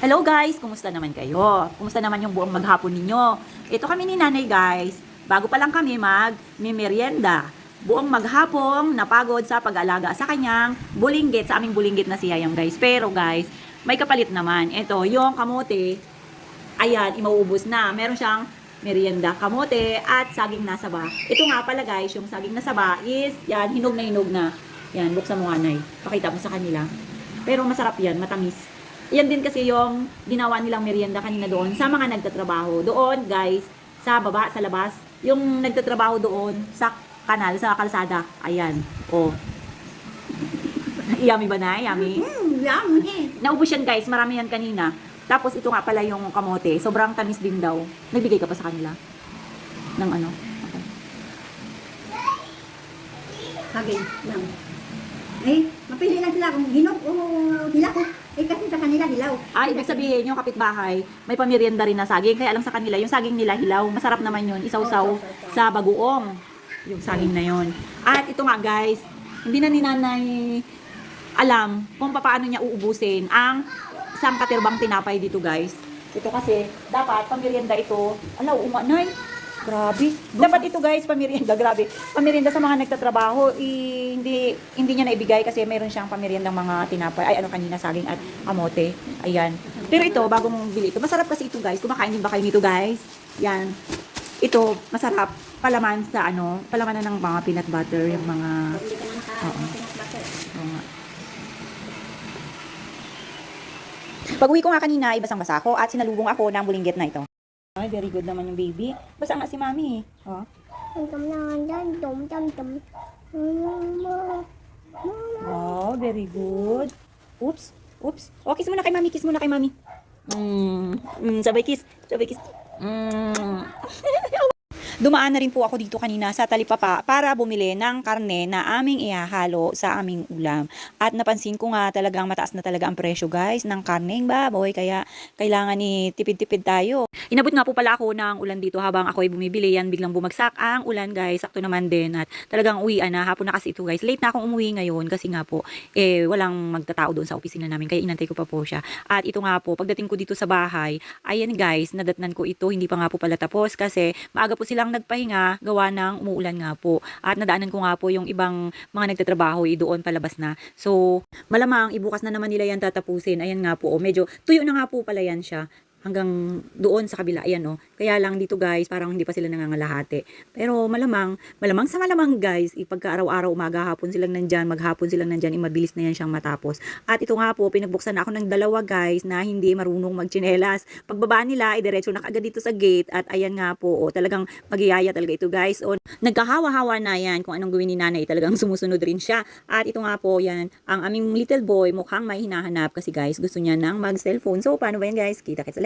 Hello guys, kumusta naman kayo? Kumusta naman yung buong maghapon ninyo? Ito kami ni nanay guys, bago pa lang kami mag merienda. Buong maghapong napagod sa pag-alaga sa kanyang bulinggit, sa aming bulinggit na si Yayang guys. Pero guys, may kapalit naman. Ito, yung kamote, ayan, imauubos na. Meron siyang merienda, kamote, at saging nasaba. Ito nga pala guys, yung saging nasaba is, yan, hinog na hinog na. Yan, buksan mo nga, Nay. Pakita mo sa kanila. Pero masarap yan, matamis. Yan din kasi yung ginawa nilang merienda kanina doon sa mga nagtatrabaho. Doon, guys, sa baba, sa labas, yung nagtatrabaho doon sa kanal, sa kalsada. Ayan, oh. Yummy ba na? Yummy? Hmm, yummy. Naubos yan guys, marami yan kanina. Tapos ito nga pala yung kamote, sobrang tamis din daw. Nagbigay ka pa sa kanila? Ng ano? Okay. Sabi lang. Eh, mapili lang sila kung hinog o hilaw. Eh, kasi sa kanila hilaw. Ah, ibig sabihin, yung kapitbahay, may pamirienda rin na saging. Kaya lang sa kanila, yung saging nila hilaw. Masarap naman yun, isawsaw sa bagoong. Yung saging na yun. At ito nga guys, hindi na ni nanay alam kung paano niya uubusin ang isang katirbang tinapay dito guys. Ito kasi, dapat pamirienda ito. Ala, uma, nay. Grabe. Dapat ito guys, pamirienda, grabe. Pamirienda sa mga nagtatrabaho, i, hindi hindi niya naibigay kasi meron siyang pamiriendang mga tinapay. Ay, ano kanina, saging at kamote. Ayan. Pero ito, bago mong bili ito, masarap kasi ito guys. Kumakain din ba kayo nito guys? Yan. Ito, masarap. Palaman sa ano, palaman na ng mga peanut butter, yung mga... Oo. Oo. Pag uwi ko nga kanina, ibasang-basa ako at sinalubong ako ng bulinggit na ito. Ay, very good naman yung baby. Basta nga si mami. Oh. Wow, very good. Oops. Oops. Oh, kiss muna kay mami. Kiss muna kay mami. Mm. Mm, sabay kiss. Sabay kiss. Mm. Dumaan na rin po ako dito kanina sa Talipapa para bumili ng karne na aming ihahalo sa aming ulam. At napansin ko nga talagang mataas na talaga ang presyo guys ng karneng baboy kaya kailangan ni tipid-tipid tayo. Inabot nga po pala ako ng ulan dito habang ako ay bumibili yan biglang bumagsak ang ulan guys. Sakto naman din at talagang uwian na hapon na kasi ito guys. Late na akong umuwi ngayon kasi nga po eh walang magtatao doon sa opisina namin kaya inantay ko pa po siya. At ito nga po pagdating ko dito sa bahay, ayan guys, nadatnan ko ito hindi pa nga po pala tapos kasi maaga po silang nagpahinga gawa ng umuulan nga po. At nadaanan ko nga po yung ibang mga nagtatrabaho eh, doon palabas na. So, malamang ibukas na naman nila yan tatapusin. Ayan nga po, oh, medyo tuyo na nga po pala yan siya hanggang doon sa kabila. Ayan, oh. Kaya lang dito guys, parang hindi pa sila nangangalahati. Pero malamang, malamang sa malamang guys, ipagka araw-araw, umaga, hapon silang nandyan, maghapon silang nandyan, imabilis na yan siyang matapos. At ito nga po, pinagbuksan na ako ng dalawa guys na hindi marunong magchinelas. Pagbaba nila, idiretso na kagad dito sa gate. At ayan nga po, oh, talagang magiyaya talaga ito guys. O, nagkahawa-hawa na yan kung anong gawin ni nanay. Talagang sumusunod rin siya. At ito nga po, yan, ang aming little boy mukhang may hinahanap kasi guys, gusto niya nang mag-cellphone. So, paano ba yan guys? Kita kita sa